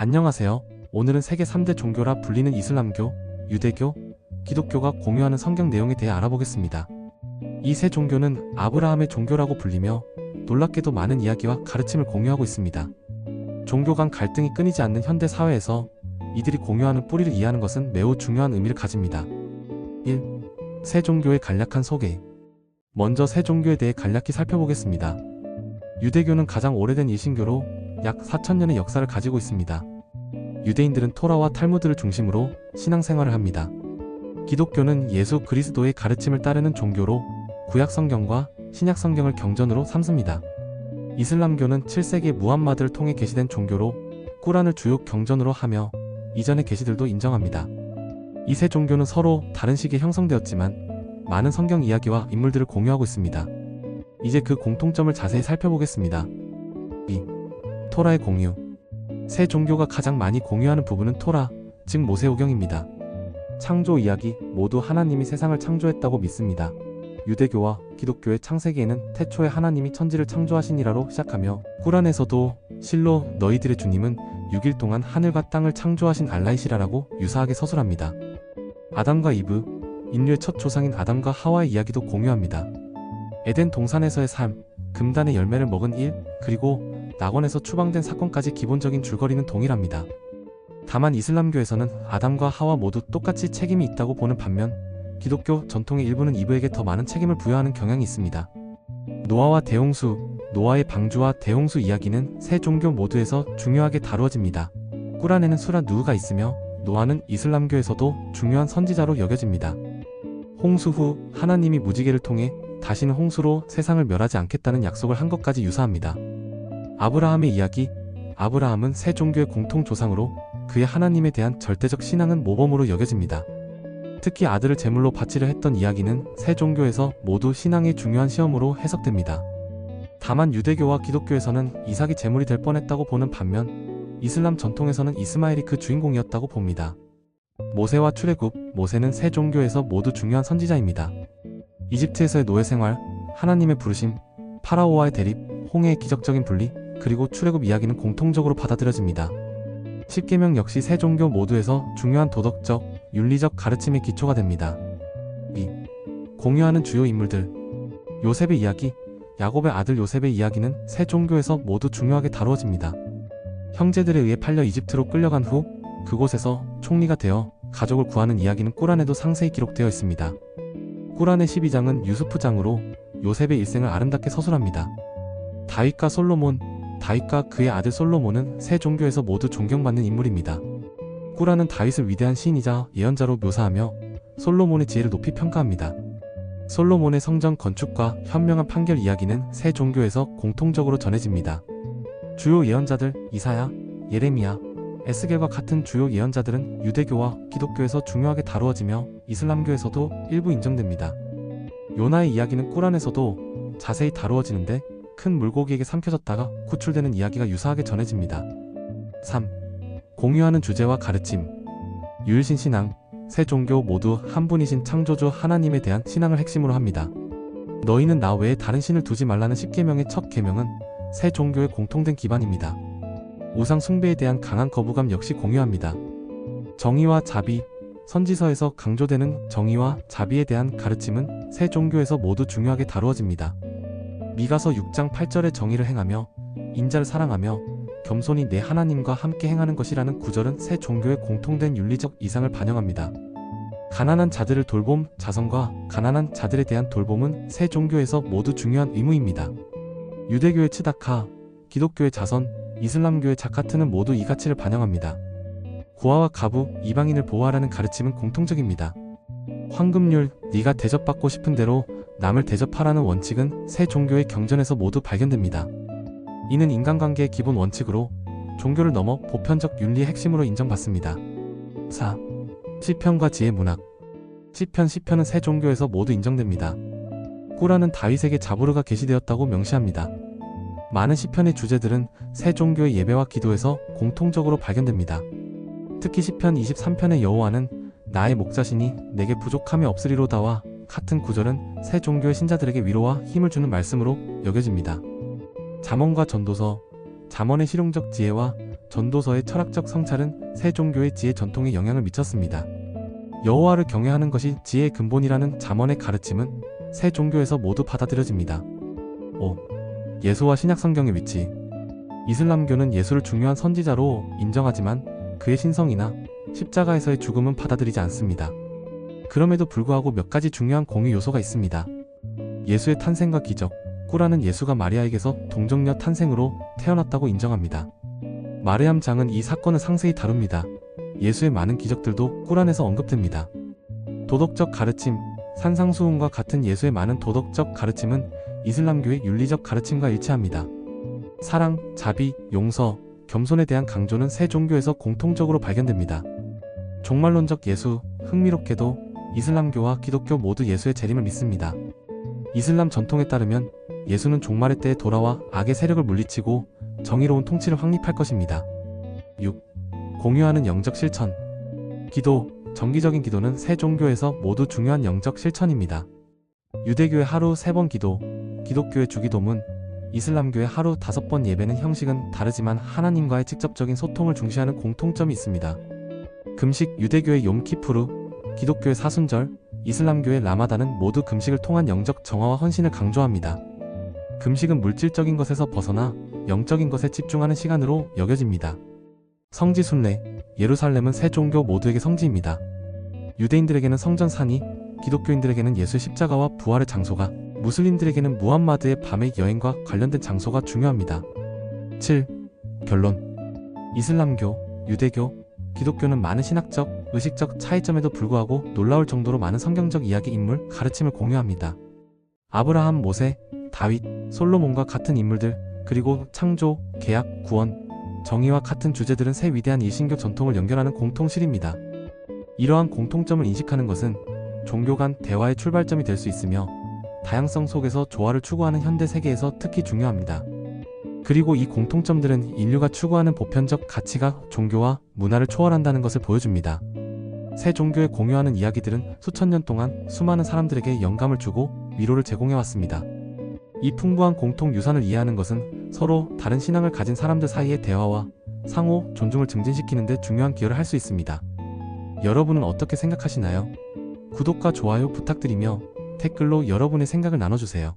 안녕하세요. 오늘은 세계 3대 종교라 불리는 이슬람교, 유대교, 기독교가 공유하는 성경 내용에 대해 알아보겠습니다. 이 세 종교는 아브라함의 종교라고 불리며 놀랍게도 많은 이야기와 가르침을 공유하고 있습니다. 종교 간 갈등이 끊이지 않는 현대 사회에서 이들이 공유하는 뿌리를 이해하는 것은 매우 중요한 의미를 가집니다. 1. 세 종교의 간략한 소개. 먼저 세 종교에 대해 간략히 살펴보겠습니다. 유대교는 가장 오래된 일신교로 약 4천년의 역사를 가지고 있습니다. 유대인들은 토라와 탈무드를 중심으로 신앙생활을 합니다. 기독교는 예수 그리스도의 가르침을 따르는 종교로 구약 성경과 신약 성경을 경전으로 삼습니다. 이슬람교는 7세기 무함마드를 통해 계시된 종교로 꾸란을 주요 경전으로 하며 이전의 계시들도 인정합니다. 이 세 종교는 서로 다른 시기에 형성되었지만 많은 성경 이야기와 인물들을 공유하고 있습니다. 이제 그 공통점을 자세히 살펴보겠습니다. 2. 토라의 공유. 세 종교가 가장 많이 공유하는 부분은 토라, 즉 모세오경입니다. 창조 이야기 모두 하나님이 세상을 창조했다고 믿습니다. 유대교와 기독교의 창세기에는 태초에 하나님이 천지를 창조하시니라로 시작하며 꾸란에서도 실로 너희들의 주님은 6일 동안 하늘과 땅을 창조하신 알라이시라라고 유사하게 서술합니다. 아담과 이브, 인류의 첫 조상인 아담과 하와의 이야기도 공유합니다. 에덴 동산에서의 삶, 금단의 열매를 먹은 일, 그리고 낙원에서 추방된 사건까지 기본적인 줄거리는 동일합니다. 다만 이슬람교에서는 아담과 하와 모두 똑같이 책임이 있다고 보는 반면 기독교 전통의 일부는 이브에게 더 많은 책임을 부여하는 경향이 있습니다. 노아와 대홍수, 노아의 방주와 대홍수 이야기는 세 종교 모두에서 중요하게 다루어집니다. 꾸란에는 수라 누우가 있으며 노아는 이슬람교에서도 중요한 선지자로 여겨집니다. 홍수 후 하나님이 무지개를 통해 다시는 홍수로 세상을 멸하지 않겠다는 약속을 한 것까지 유사합니다. 아브라함의 이야기 아브라함은 세 종교의 공통 조상으로 그의 하나님에 대한 절대적 신앙은 모범으로 여겨집니다. 특히 아들을 제물로 바치려 했던 이야기는 세 종교에서 모두 신앙의 중요한 시험으로 해석됩니다. 다만 유대교와 기독교에서는 이삭이 제물이 될 뻔했다고 보는 반면 이슬람 전통에서는 이스마엘이 그 주인공이었다고 봅니다. 모세와 출애굽, 모세는 세 종교에서 모두 중요한 선지자입니다. 이집트에서의 노예 생활, 하나님의 부르심, 파라오와의 대립, 홍해의 기적적인 분리, 그리고 출애굽 이야기는 공통적으로 받아들여집니다. 십계명 역시 세 종교 모두에서 중요한 도덕적, 윤리적 가르침의 기초가 됩니다. 2. 공유하는 주요 인물들 요셉의 이야기, 야곱의 아들 요셉의 이야기는 세 종교에서 모두 중요하게 다루어집니다. 형제들에 의해 팔려 이집트로 끌려간 후 그곳에서 총리가 되어 가족을 구하는 이야기는 꾸란에도 상세히 기록되어 있습니다. 꾸란의 12장은 유수프 장으로 요셉의 일생을 아름답게 서술합니다. 다윗과 솔로몬, 다윗과 그의 아들 솔로몬은 세 종교에서 모두 존경받는 인물입니다. 꾸란은 다윗을 위대한 시인이자 예언자로 묘사하며 솔로몬의 지혜를 높이 평가합니다. 솔로몬의 성전 건축과 현명한 판결 이야기는 세 종교에서 공통적으로 전해집니다. 주요 예언자들 이사야, 예레미야, 에스겔과 같은 주요 예언자들은 유대교와 기독교에서 중요하게 다루어지며 이슬람교에서도 일부 인정됩니다. 요나의 이야기는 꾸란에서도 자세히 다루어지는데 큰 물고기에게 삼켜졌다가 구출되는 이야기가 유사하게 전해집니다. 3. 공유하는 주제와 가르침 유일신 신앙 세 종교 모두 한 분이신 창조주 하나님에 대한 신앙을 핵심으로 합니다. 너희는 나 외에 다른 신을 두지 말라는 10계명의 첫 계명은 세 종교의 공통된 기반입니다. 우상 숭배에 대한 강한 거부감 역시 공유합니다. 정의와 자비, 선지서에서 강조되는 정의와 자비에 대한 가르침은 세 종교에서 모두 중요하게 다루어집니다. 미가서 6장 8절의 정의를 행하며 인자를 사랑하며 겸손히 내 하나님과 함께 행하는 것이라는 구절은 세 종교의 공통된 윤리적 이상을 반영합니다. 가난한 자들을 돌봄, 자선과 가난한 자들에 대한 돌봄은 세 종교에서 모두 중요한 의무입니다. 유대교의 츠다카, 기독교의 자선, 이슬람교의 자카트는 모두 이 가치를 반영합니다. 고아와 가부, 이방인을 보호하라는 가르침은 공통적입니다. 황금률, 네가 대접받고 싶은 대로 남을 대접하라는 원칙은 세 종교의 경전에서 모두 발견됩니다. 이는 인간관계의 기본 원칙으로 종교를 넘어 보편적 윤리의 핵심으로 인정받습니다. 4. 시편과 지혜 문학 시편 시편은 세 종교에서 모두 인정됩니다. 꾸란은 다윗에게 자부르가 계시되었다고 명시합니다. 많은 시편의 주제들은 세 종교의 예배와 기도에서 공통적으로 발견됩니다. 특히 시편 23편의 여호와는 나의 목자시니 내게 부족함이 없으리로다와 같은 구절은 세 종교의 신자들에게 위로와 힘을 주는 말씀으로 여겨집니다. 잠언과 전도서, 잠언의 실용적 지혜와 전도서의 철학적 성찰은 세 종교의 지혜 전통에 영향을 미쳤습니다. 여호와를 경외하는 것이 지혜의 근본이라는 잠언의 가르침은 세 종교에서 모두 받아들여집니다. 5. 예수와 신약 성경의 위치 이슬람교는 예수를 중요한 선지자로 인정하지만 그의 신성이나 십자가에서의 죽음은 받아들이지 않습니다. 그럼에도 불구하고 몇 가지 중요한 공유 요소가 있습니다. 예수의 탄생과 기적, 꾸라는 예수가 마리아에게서 동정녀 탄생으로 태어났다고 인정합니다. 마르얌 장은 이 사건을 상세히 다룹니다. 예수의 많은 기적들도 꾸란에서 언급됩니다. 도덕적 가르침, 산상수훈과 같은 예수의 많은 도덕적 가르침은 이슬람교의 윤리적 가르침과 일치합니다. 사랑, 자비, 용서, 겸손에 대한 강조는 세 종교에서 공통적으로 발견됩니다. 종말론적 예수, 흥미롭게도 이슬람교와 기독교 모두 예수의 재림을 믿습니다. 이슬람 전통에 따르면 예수는 종말의 때에 돌아와 악의 세력을 물리치고 정의로운 통치를 확립할 것입니다. 6. 공유하는 영적 실천. 기도, 정기적인 기도는 세 종교에서 모두 중요한 영적 실천입니다. 유대교의 하루 세번 기도, 기독교의 주기도문, 이슬람교의 하루 다섯 번 예배는 형식은 다르지만 하나님과의 직접적인 소통을 중시하는 공통점이 있습니다. 금식, 유대교의 욤키푸르, 기독교의 사순절, 이슬람교의 라마단은 모두 금식을 통한 영적 정화와 헌신을 강조합니다. 금식은 물질적인 것에서 벗어나 영적인 것에 집중하는 시간으로 여겨집니다. 성지 순례, 예루살렘은 세 종교 모두에게 성지입니다. 유대인들에게는 성전 산이, 기독교인들에게는 예수의 십자가와 부활의 장소가, 무슬림들에게는 무함마드의 밤의 여행과 관련된 장소가 중요합니다. 7. 결론 이슬람교, 유대교, 기독교는 많은 신학적, 의식적 차이점에도 불구하고 놀라울 정도로 많은 성경적 이야기 인물, 가르침을 공유합니다. 아브라함, 모세, 다윗, 솔로몬과 같은 인물들, 그리고 창조, 계약, 구원, 정의와 같은 주제들은 세 위대한 일신교 전통을 연결하는 공통실입니다. 이러한 공통점을 인식하는 것은 종교 간 대화의 출발점이 될 수 있으며 다양성 속에서 조화를 추구하는 현대 세계에서 특히 중요합니다. 그리고 이 공통점들은 인류가 추구하는 보편적 가치가 종교와 문화를 초월한다는 것을 보여줍니다. 세 종교의 공유하는 이야기들은 수천 년 동안 수많은 사람들에게 영감을 주고 위로를 제공해왔습니다. 이 풍부한 공통 유산을 이해하는 것은 서로 다른 신앙을 가진 사람들 사이의 대화와 상호 존중을 증진시키는 데 중요한 기여를 할 수 있습니다. 여러분은 어떻게 생각하시나요? 구독과 좋아요 부탁드리며 댓글로 여러분의 생각을 나눠주세요.